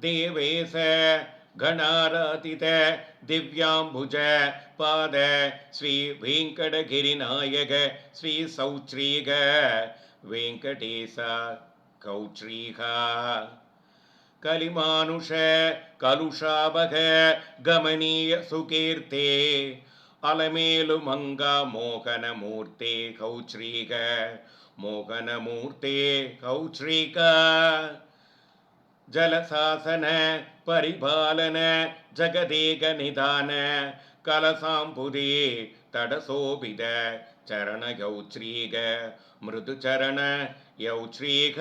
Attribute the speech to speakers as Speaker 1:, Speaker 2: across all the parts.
Speaker 1: देवेश गणारातित दिव्यांबुज पाद श्री श्रीसौत्रीग वेंकटेश कौत्रीः कलिमानुष कलुषावघ गमनीयसुकीर्ते अलमेलुमङ्गमोहनमूर्ते मोहन मोहनमूर्ते कौच्रीका ஜலசாசன பரிபாலன ஜெகதீக நிதான கலசாம்புதி தடசோபித சரண யௌச்ரீக மிருது சரண யௌச்ரீக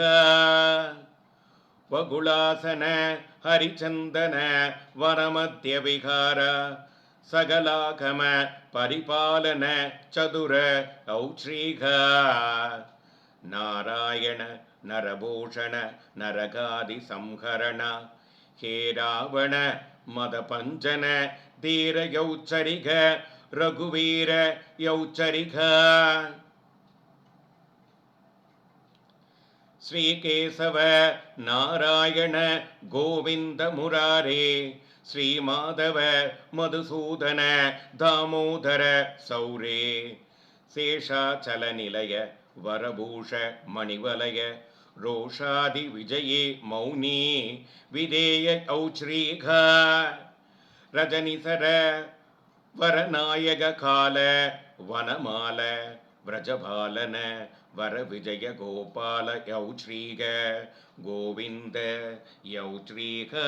Speaker 1: வகுலாசன ஹரிச்சந்தன வரமத்திய விகார சகலாகம பரிபாலன சதுர யௌச்ரீக நாராயண நரபூஷண நரகாதி சம்ஹரண ஹே ராவண மத பஞ்சன தீர யௌச்சரிக ரகுவீர யௌச்சரிக. ஸ்ரீகேசவ நாராயண கோவிந்த முராரே ஸ்ரீமாதவ மதுசூதன தாமோதர சௌரே. சேஷாச்சல நிலைய वरभूष मणिवलय रोषादिविजये मौनी, विधेय रजनीसर, वरनायक वनमल वनमाल व्रजपालन वरविजय गोपाल यौश्रीग गोविंद यौश्रीघा